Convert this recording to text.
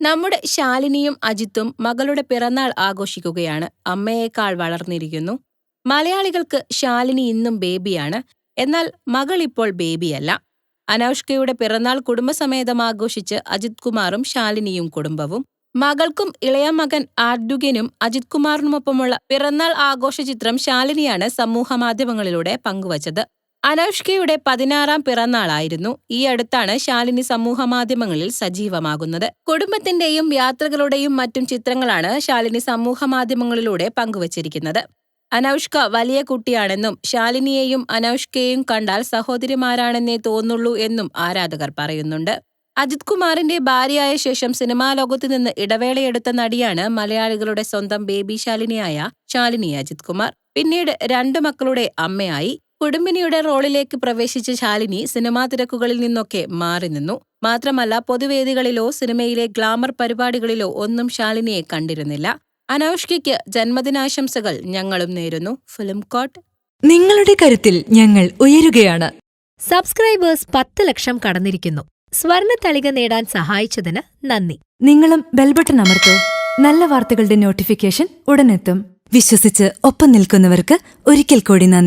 നമ്മുടെ ശാലിനിയും അജിത്തും മകളുടെ പിറന്നാൾ ആഘോഷിക്കുകയാണ്. അമ്മയേക്കാൾ വളർന്നിരിക്കുന്നു. മലയാളികൾക്ക് ശാലിനി ഇന്നും ബേബിയാണ്. എന്നാൽ മകൾ ഇപ്പോൾ ബേബിയല്ല. അനൗഷ്കയുടെ പിറന്നാൾ കുടുംബസമേതം ആഘോഷിച്ച് അജിത് കുമാറും ശാലിനിയും കുടുംബവും മകൾക്കും ഇളയ മകൻ ആർഡുഗനും അജിത് കുമാറിനുമൊപ്പമുള്ള പിറന്നാൾ ആഘോഷ ചിത്രം ശാലിനിയാണ് സമൂഹമാധ്യമങ്ങളിലൂടെ പങ്കുവച്ചത്. അനൗഷ്കയുടെ പതിനാറാം പിറന്നാളായിരുന്നു. ഈ അടുത്താണ് ശാലിനി സമൂഹ മാധ്യമങ്ങളിൽ സജീവമാകുന്നത്. കുടുംബത്തിന്റെയും യാത്രകളുടെയും മറ്റും ചിത്രങ്ങളാണ് ശാലിനി സമൂഹ മാധ്യമങ്ങളിലൂടെ പങ്കുവച്ചിരിക്കുന്നത്. അനൗഷ്ക വലിയ കുട്ടിയാണെന്നും ശാലിനിയെയും അനൗഷ്കയെയും കണ്ടാൽ സഹോദരിമാരാണെന്നേ തോന്നുള്ളൂ എന്നും ആരാധകർ പറയുന്നുണ്ട്. അജിത് കുമാറിന്റെ ഭാര്യയായ ശേഷം സിനിമാ ലോകത്തു നിന്ന് ഇടവേളയെടുത്ത നടിയാണ് മലയാളികളുടെ സ്വന്തം ബേബി ശാലിനിയായ ശാലിനി അജിത് കുമാർ. പിന്നീട് രണ്ടു മക്കളുടെ അമ്മയായി കുടുംബിനിയുടെ റോളിലേക്ക് പ്രവേശിച്ച ശാലിനി സിനിമാ തിരക്കുകളിൽ നിന്നൊക്കെ മാറി നിന്നു. മാത്രമല്ല പൊതുവേദികളിലോ സിനിമയിലെ ഗ്ലാമർ പരിപാടികളിലോ ഒന്നും ശാലിനിയെ കണ്ടിരുന്നില്ല. അനൗഷ്കയ്ക്ക് ജന്മദിനാശംസകൾ ഞങ്ങളും നേരുന്നു. ഫിലിം കോട്ട് നിങ്ങളുടെ കരുത്തിൽ ഞങ്ങൾ ഉയരുകയാണ്. സബ്സ്ക്രൈബേഴ്സ് പത്ത് ലക്ഷം കടന്നിരിക്കുന്നു. സ്വർണ തളിക നേടാൻ സഹായിച്ചതിന് നന്ദി. നിങ്ങളും ബെൽബട്ടൺ അമർത്തോ. നല്ല വാർത്തകളുടെ നോട്ടിഫിക്കേഷൻ ഉടനെത്തും. വിശ്വസിച്ച് ഒപ്പം നിൽക്കുന്നവർക്ക് ഒരിക്കൽ കൂടി നന്ദി.